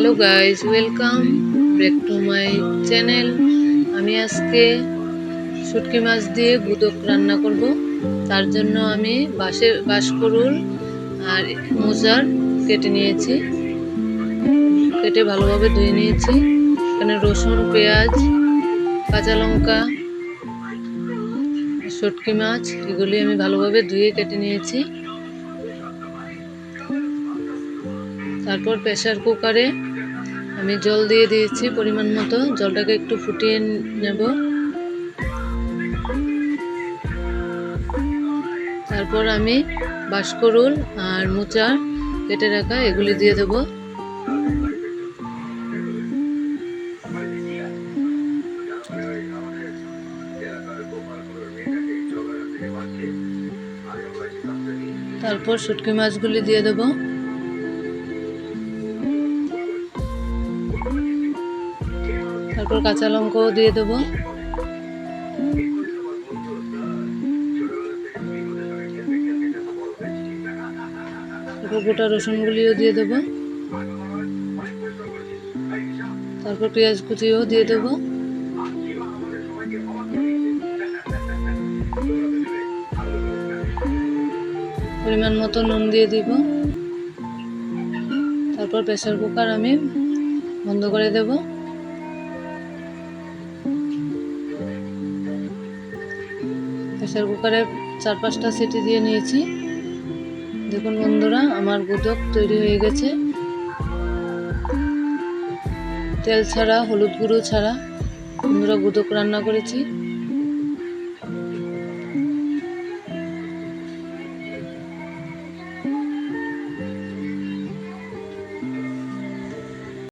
Hello guys welcome back to my channel আমি আজকে শুটকি মাছ দিয়ে গুদক রান্না করব। তার জন্য আমি বাঁশের বাঁশকরুল আর মোজার কেটে নিয়েছি। কেটে ভালোভাবে ধুয়ে নিয়েছি। এখানে রসুন, পেঁয়াজ, কাঁচা লঙ্কা, শুটকি মাছ, এগুলি আমি ভালোভাবে ধুয়ে কেটে নিয়েছি। তারপর প্রেসার কুকারে আমি জল দিয়ে দিয়েছি পরিমাণ মতো। জলটাকে একটু ফুটিয়ে নেব। তারপর আমি বাঁশকরুল আর মোচা কেটে রাখা এগুলি দিয়ে দেব। তারপর শুটকি মাছগুলি দিয়ে দেবো। তারপর কাঁচা লঙ্কাও দিয়ে দেবো। তারপর গোটা রসুনগুলিও দিয়ে দেবো। তারপর পেঁয়াজ কুচিও দিয়ে দেবো। পরিমাণ মতো নুন দিয়ে দিব। তারপর প্রেসার কুকার আমি বন্ধ করে দেবো। প্রেসার কুকারে চার পাঁচটা সিটি দিয়ে নিয়েছি। দেখুন বন্ধুরা, আমার গুদক তৈরি হয়ে গেছে। তেল ছাড়া, হলুদ গুঁড়ো ছাড়া বন্ধুরা গুদক রান্না করেছি।